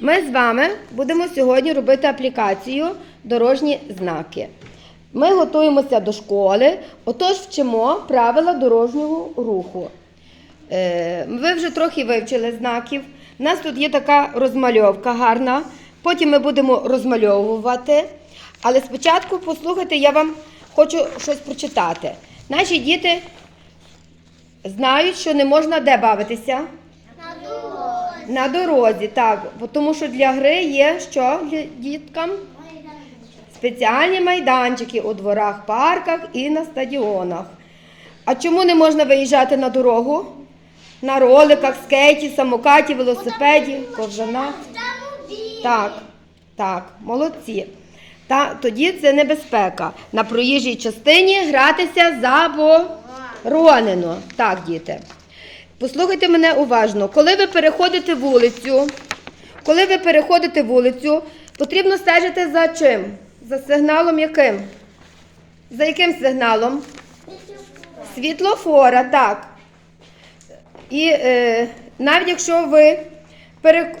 Ми з вами будемо сьогодні робити аплікацію дорожні знаки. Ми готуємося до школи, отож вчимо правила дорожнього руху. Е, Ви вже трохи вивчили знаків. У нас тут є така розмальовка гарна. Потім ми будемо розмальовувати. Але спочатку послухайте, я вам хочу щось прочитати. Наші діти знають, що не можна де бавитися. На дорозі. Так. Тому що для гри є що для діткам? Спеціальні майданчики у дворах, парках і на стадіонах. А чому не можна виїжджати на дорогу? На роликах, скейті, самокаті, велосипеді, ковзанах. Так, так, молодці. Та, тоді це небезпека. На проїжджій частині гратися заборонено. Так, діти. Послухайте мене уважно. Коли ви переходите вулицю, коли ви переходите вулицю, потрібно стежити за чим? За сигналом яким? За яким сигналом? Світлофора, так. І е, навіть якщо ви пере...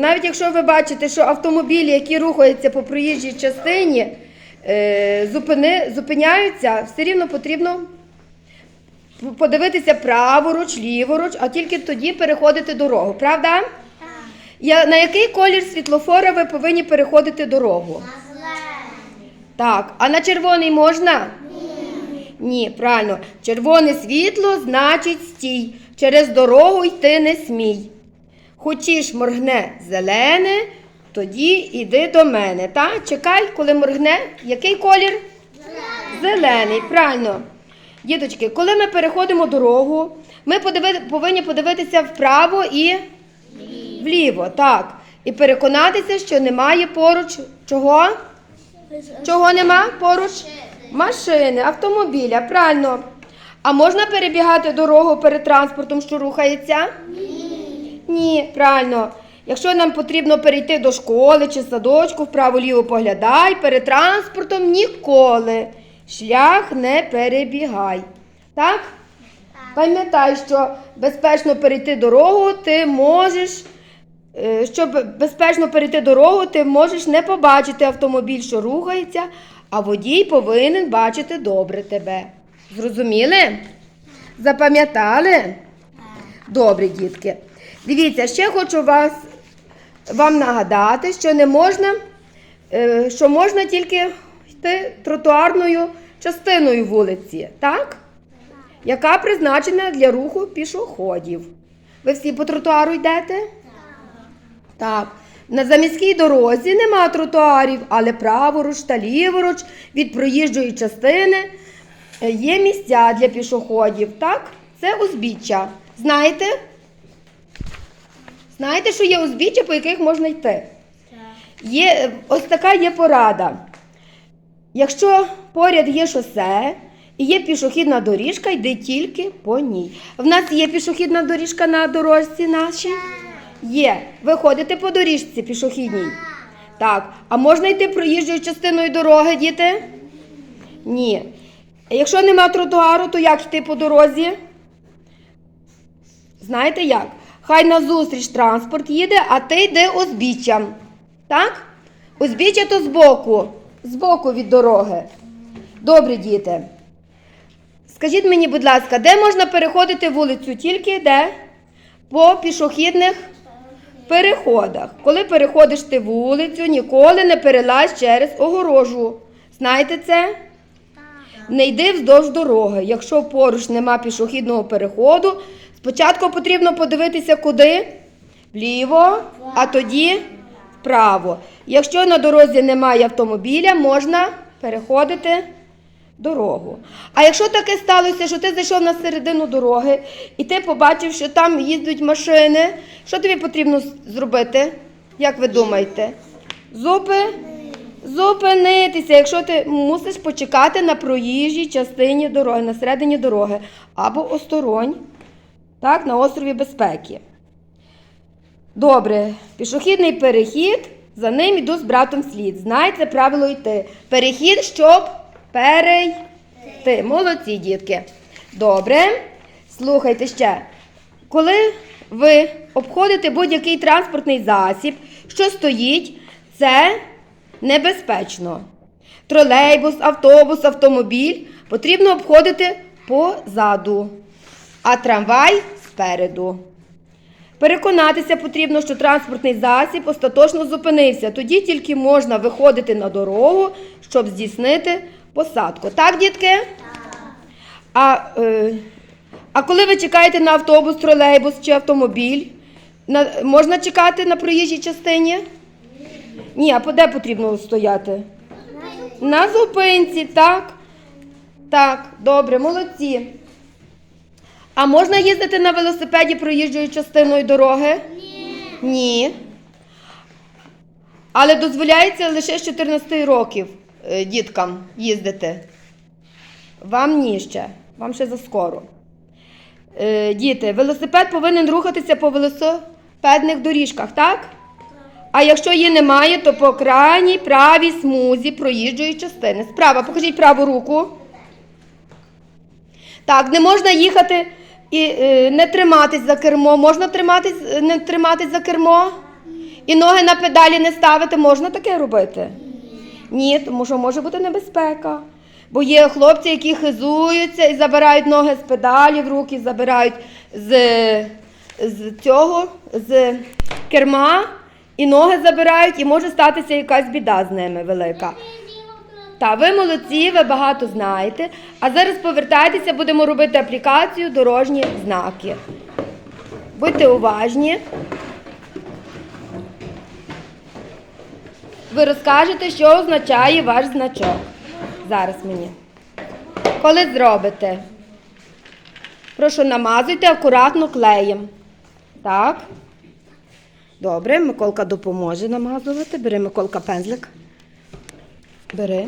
навіть якщо ви бачите, що автомобілі, які рухаються по проїжджій частині, е, зупини... зупиняються, все рівно потрібно подивитися праворуч, ліворуч, а тільки тоді переходити дорогу. Правда? Я, на який колір світлофора ви повинні переходити дорогу? Так, а на червоний можна? Ні. Ні, правильно. Червоне світло значить стій. Через дорогу йти не смій. Хочеш моргне зелене, тоді іди до мене. Та? Чекай, коли моргне. Який колір? Зелений, правильно. Діточки, коли ми переходимо дорогу, ми подиви- повинні подивитися вправо і вліво. Так. І переконатися, що немає поруч чого? Чого нема поруч? Машини, автомобіля, правильно. А можна перебігати дорогу перед транспортом, що рухається? Ні. Ні, правильно. Якщо нам потрібно перейти до школи чи садочку, вправо-ліво поглядай, перед транспортом ніколи. Шлях не перебігай. Так? Пам'ятай, що безпечно перейти дорогу ти можеш. Е, Щоб безпечно перейти дорогу, ти можеш не побачити автомобіль, що рухається, а водій повинен бачити добре тебе. Зрозуміли? Запам'ятали? Добре, дітки. Дивіться, ще хочу вас, вам нагадати, що не можна, е, що можна тільки тротуарною частиною вулиці, так? Яка призначена для руху пішоходів. Ви всі по тротуару йдете? Так. На заміській дорозі нема тротуарів, але праворуч та ліворуч від проїжджої частини е, є місця для пішоходів. Так? Це узбіччя. Знаєте? Знаєте, що є узбіччя, по яких можна йти? Є, е, ось така є порада. Якщо поряд є шосе і є пішохідна доріжка, йди тільки по ній. В нас є пішохідна доріжка на дорожці нашій? Є. Ви ходите по доріжці пішохідній? Так. А можна йти проїжджою частиною дороги, діти? Ні. Якщо нема тротуару, то як йти по дорозі? Знаєте як? Хай назустріч транспорт їде, а ти йди узбіччям. Так? Узбіччя то збоку. Збоку від дороги. Добре, діти. Скажіть мені, будь ласка, де можна переходити вулицю? Тільки де? По пішохідних переходах. Коли переходиш ти вулицю, ніколи не перелазь через огорожу. Знаєте це? Не йди вздовж дороги. Якщо поруч нема пішохідного переходу, спочатку потрібно подивитися куди? Вліво, а тоді вправо. Якщо на дорозі немає автомобіля, можна переходити дорогу. А якщо таке сталося, що ти зайшов на середину дороги і ти побачив, що там їздять машини, що тобі потрібно зробити? Як ви думаєте? Зупи? Зупинитися, якщо ти мусиш почекати на проїжджій частині дороги, на середині дороги, або осторонь, так, на острові безпеки. Добре, пішохідний перехід, за ним йду з братом слід. Знаєте правило йти. Перехід, щоб перейти. Молодці, дітки. Добре. Слухайте ще. Коли ви обходите будь-який транспортний засіб, що стоїть, це небезпечно. Тролейбус, автобус, автомобіль потрібно обходити позаду, а трамвай спереду. Переконатися потрібно, що транспортний засіб остаточно зупинився. Тоді тільки можна виходити на дорогу, щоб здійснити посадку. Так, дітки? А, е, а коли ви чекаєте на автобус, тролейбус чи автомобіль, на, можна чекати на проїжджій частині? Ні, а де потрібно стояти? На зупинці, так. Так, добре, молодці. А можна їздити на велосипеді проїжджою частиною дороги? Ні. Ні. Але дозволяється лише з 14 років е, діткам їздити. Вам ні ще, вам ще заскоро. Е, діти, велосипед повинен рухатися по велосипедних доріжках, так? А якщо її немає, то по крайній правій смузі проїжджої частини. Справа, покажіть праву руку. Так, не можна їхати і е, не триматись за кермо. Можна триматись, е, не триматись за кермо? І ноги на педалі не ставити. Можна таке робити? Ні, тому що може бути небезпека. Бо є хлопці, які хизуються і забирають ноги з педалі в руки, забирають з, з цього, з керма, і ноги забирають, і може статися якась біда з ними велика. Та ви молодці, ви багато знаєте. А зараз повертайтеся, будемо робити аплікацію дорожні знаки. Будьте уважні. Ви розкажете, що означає ваш значок. Зараз мені. Коли зробите. Прошу намазуйте акуратно клеєм. Так. Добре, Миколка допоможе намазувати. Бери Миколка пензлик. Бери.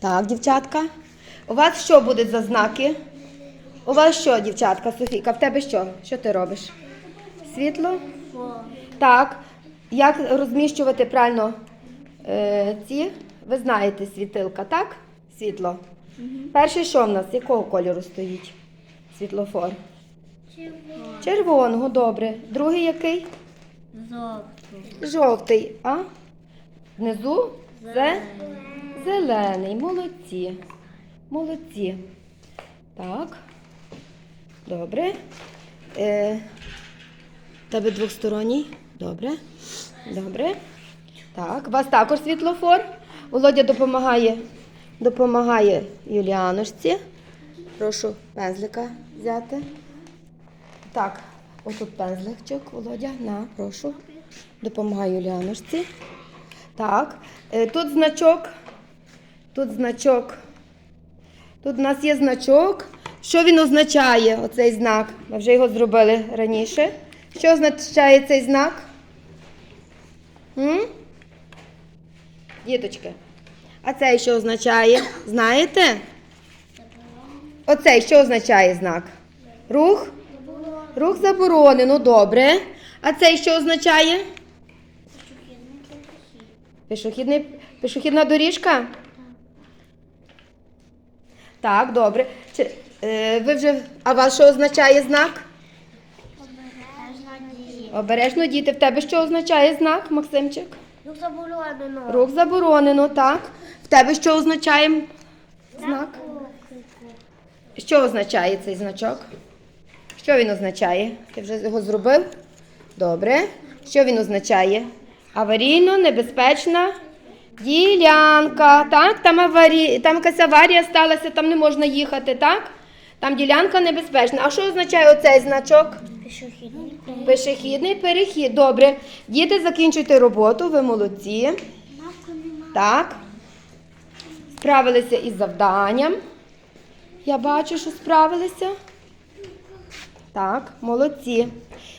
Так, дівчатка. У вас що будуть за знаки? У вас що, дівчатка, Софійка? В тебе що? Що ти робиш? Світло? Так. Як розміщувати правильно е, ці? Ви знаєте світилка, так? Світло. Перший що в нас? Якого кольору стоїть? Світлофор. Червоного, добре. Другий який? Жовтий, а? Внизу? Це? Зелений. Молодці. Молодці. Так. Добре. Е, тебе двосторонній? Добре. Добре. Так, у вас також світлофор. Володя допомагає, допомагає Юліаночці. Прошу пензлика взяти. Так, отут пензличок, Володя, на, прошу. Допомагаю Юліаночці. Так, е, тут значок. Тут значок. Тут у нас є значок. Що він означає, оцей знак? Ми вже його зробили раніше. Що означає цей знак? М? Діточки. А цей що означає? Знаєте? Оцей що означає знак? Рух? Рух заборонено, добре. А цей що означає? Пішохідний, пішохідна доріжка? Так, добре. Чи, е, ви вже, а вас що означає знак? Обережно, діти. В тебе що означає знак, Максимчик? Рух заборонено. Рух заборонено, так. В тебе що означає знак? Що означає цей значок? Що він означає? Ти вже його зробив? Добре. Що він означає? Аварійно небезпечна ділянка. Так, там аварі... там якась аварія сталася, там не можна їхати, так? Там ділянка небезпечна. А що означає оцей значок? Пішохідний Пішохідний перехід. Добре. Діти, закінчуйте роботу, ви молодці. Так. Справилися із завданням. Я бачу, що справилися. Так, молодці.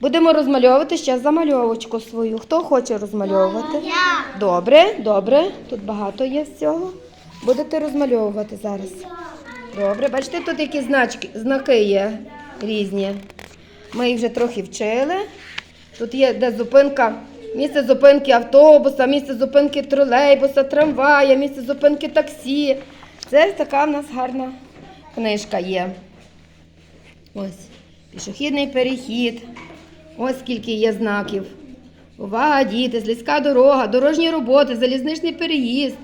Будемо розмальовувати ще замальовочку свою. Хто хоче розмальовувати? Я. Добре, добре. Тут багато є всього. Будете розмальовувати зараз. Добре, бачите, тут які значки, знаки є різні. Ми їх вже трохи вчили. Тут є де зупинка, місце зупинки автобуса, місце зупинки тролейбуса, трамвая, місце зупинки таксі. Це така в нас гарна книжка є. Ось. Пішохідний перехід. Ось скільки є знаків. Увага, діти, слизька дорога, дорожні роботи, залізничний переїзд,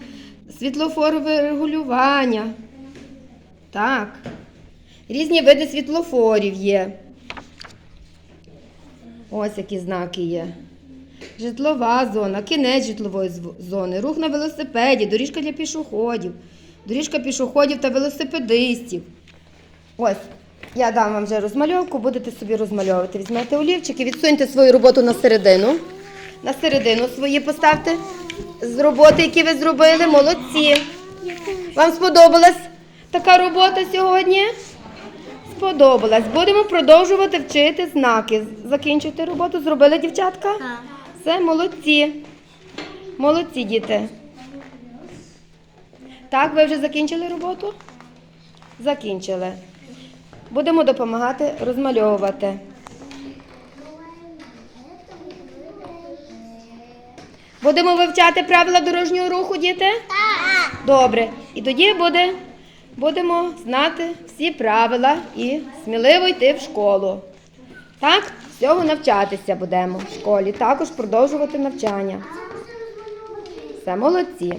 світлофорове регулювання. Так. Різні види світлофорів є. Ось які знаки є. Житлова зона, кінець житлової зони, рух на велосипеді, доріжка для пішоходів, доріжка пішоходів та велосипедистів. Ось, я дам вам вже розмальовку, будете собі розмальовувати. Візьмете олівчик і відсуньте свою роботу на середину. На середину свої поставте з роботи, які ви зробили. Молодці. Вам сподобалась така робота сьогодні? Сподобалась. Будемо продовжувати вчити знаки. Закінчуйте роботу. Зробили дівчатка? Так. Все, молодці. Молодці, діти. Так, ви вже закінчили роботу? Закінчили. Будемо допомагати розмальовувати. Будемо вивчати правила дорожнього руху, діти? Так. Добре. І тоді буде, будемо знати всі правила і сміливо йти в школу. Так, всього навчатися будемо в школі, також продовжувати навчання. Все молодці.